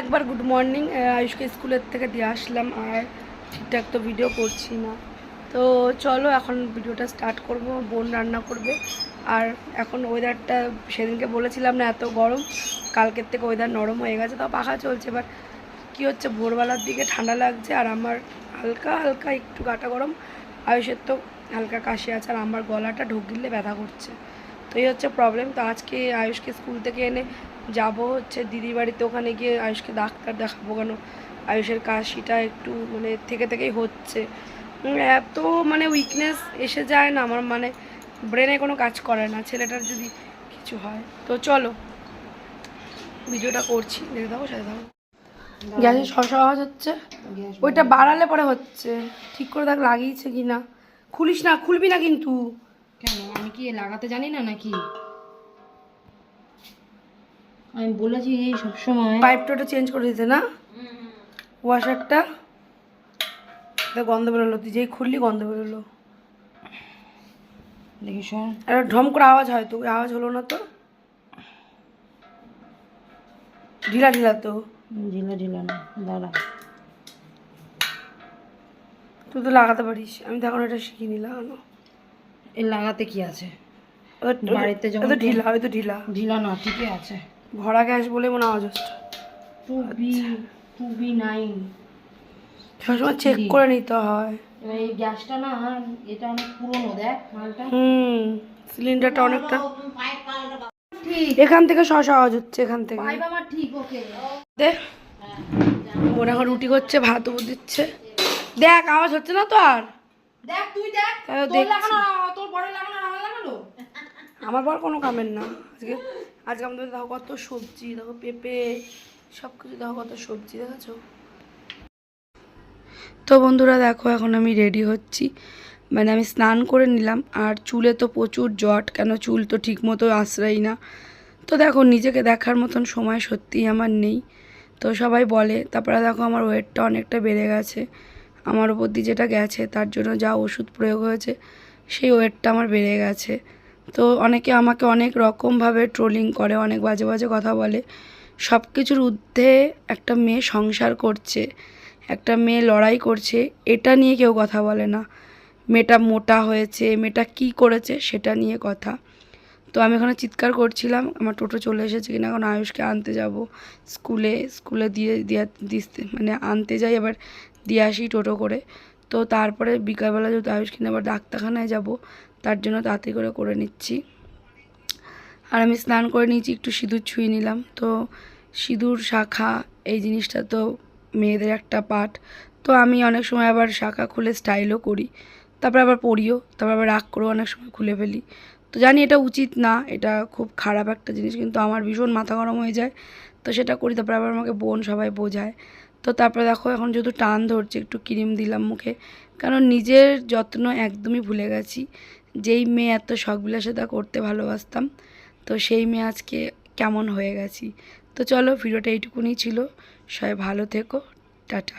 একবার good morning আয়ুষকে স্কুলের থেকে দিয়ে আসলাম আর ঠিকঠাক তো ভিডিও করছি না। তো চলো এখন ভিডিওটা স্টার্ট করব, বোন রান্না করবে। আর এখন ওয়েদারটা সেদিনকে বলেছিলাম না এত গরম, কালকের থেকে ওয়েদার নরম হয়ে গেছে তাও পাখা চলছে। এবার কী হচ্ছে, ভোরবেলার দিকে ঠান্ডা লাগছে আর আমার হালকা হালকা একটু গাটা গরম। আয়ুষের তো হালকা কাশি আছে আর আমার গলাটা ঢোক ব্যথা করছে। তো এই হচ্ছে প্রবলেম তো আজকে আয়ুষকে স্কুল থেকে এনে যাব হচ্ছে দিদির বাড়িতে। ওখানে গিয়ে আয়ুষকে ডাক্তার দেখাবো কেন? আয়ুষের কাশিটা একটু মানে থেকে থেকেই হচ্ছে। এত মানে উইকনেস এসে যায় না আমার মানে ব্রেনে কোনো কাজ করে না। ছেলেটার যদি কিছু হয়। তো চলো, ভিডিওটা করছি। দেখে দাও সাথে দাও গ্যাসে শশা আওয়াজ হচ্ছে। ওইটা বাড়ালে পরে হচ্ছে। ঠিক করে দেখ, লাগিয়েছে কি না খুলিস না, খুলবি না কিন্তু। কেন? আমি কি লাগাতে জানি না নাকি? আমি বলেছি এই সবসময় পাইপটা চেঞ্জ করে দিতে না? ওয়াশারটা তা গন্ধ বেরোলো তুই যেই খুললি গন্ধ বেরোলো। দেখি শোন। আর ঢম করে আওয়াজ হয় তো আওয়াজ হলো না তো? ঢিলা ঢিলা তো। ঢিলা ঢিলা না দাঁড়া। তুই তো লাগাতে পারিস। আমি তো এখন এটা শিখিনি লাগানো এই লাগাতে কি আছে? বাড়িতে যখন ঢিলা ওই তো ঢিলা। ঢিলা না ঠিকই আছে। ভরা গ্যাস বলে মনে আওয়াজ হচ্ছে two B two B nine সবসময় চেক করে নিতে হয়। এবার এই গ্যাসটা না এটা অনেক পুরনো দেখ মালটা। হুম সিলিন্ডারটা অনেকটা এখান থেকে শশা আওয়াজ হচ্ছে এখান থেকে। ঠিক ওকে। দেখ বোন এখন রুটি করছে ভাত দিচ্ছে। দেখ আওয়াজ হচ্ছে না তো আর? দেখ তুই দেখ। তাহলে আমার লাগানো বর কোনো কামের না। আজকে আজকে আমাদের দেখো কত সবজি, দেখো পেঁপে সব কিছু দেখো কত সবজি, দেখেছ? তো বন্ধুরা দেখো, এখন আমি রেডি হচ্ছি। মানে আমি স্নান করে নিলাম, আর চুলে তো প্রচুর জট, কেন চুল তো ঠিক মতো আশ্রয় না। তো দেখো, নিজেকে দেখার মতন সময় সত্যিই আমার নেই। তো সবাই বলে, তারপরে দেখো আমার ওয়েটটা অনেকটা বেড়ে গেছে। আমার উপর দিয়ে যেটা গেছে, তার জন্য যা ওষুধ প্রয়োগ হয়েছে সেই ওয়েটটা আমার বেড়ে গেছে। তো অনেকে আমাকে অনেক রকমভাবে ট্রোলিং করে, অনেক বাজে বাজে কথা বলে। সব কিছুর ঊর্ধ্বে একটা মেয়ে সংসার করছে, একটা মেয়ে লড়াই করছে, এটা নিয়ে কেউ কথা বলে না। মেয়েটা মোটা হয়েছে, মেয়েটা কি করেছে সেটা নিয়ে কথা। তো আমি এখানে চিৎকার করছিলাম, আমার টোটো চলে এসেছে কিনা এখন আয়ুষকে আনতে যাব। স্কুলে স্কুলে দিয়ে দিয়ে দিতে মানে আনতে যাই, এবার দিয়ে আসি টোটো করে। তো তারপরে বিকালবেলা যেহেতু আয়ুষ কিনে আবার ডাক্তারখানায় যাব, তার জন্য তাড়াতাড়ি করে করে নিচ্ছি। আর আমি স্নান করে নিয়েছি, একটু সিঁদুর ছুঁয়ে নিলাম। তো সিঁদুর, শাখা, এই জিনিসটা তো মেয়েদের একটা পার্ট তো আমি অনেক সময় আবার শাখা খুলে স্টাইলও করি। তারপর আবার পরিও তারপর আবার রাগ করেও অনেক সময় খুলে ফেলি। তো জানি এটা উচিত না, এটা খুব খারাপ একটা জিনিস, কিন্তু আমার ভীষণ মাথা গরম হয়ে যায়। তো সেটা করি, তারপর আবার আমাকে বোন সবাই বোঝায়। তো তারপরে দেখো এখন যেহেতু টান ধরছে, একটু ক্রিম দিলাম মুখে। কারণ নিজের যত্ন একদমই ভুলে গেছি। যেই মেয়ে এত শখবিলাসিতা করতে ভালোবাসতাম, তো সেই মেয়ে আজকে কেমন হয়ে গেছি। তো চলো ভিডিওটা এইটুকুনি ছিল। সবাই ভালো থেকো। টাটা।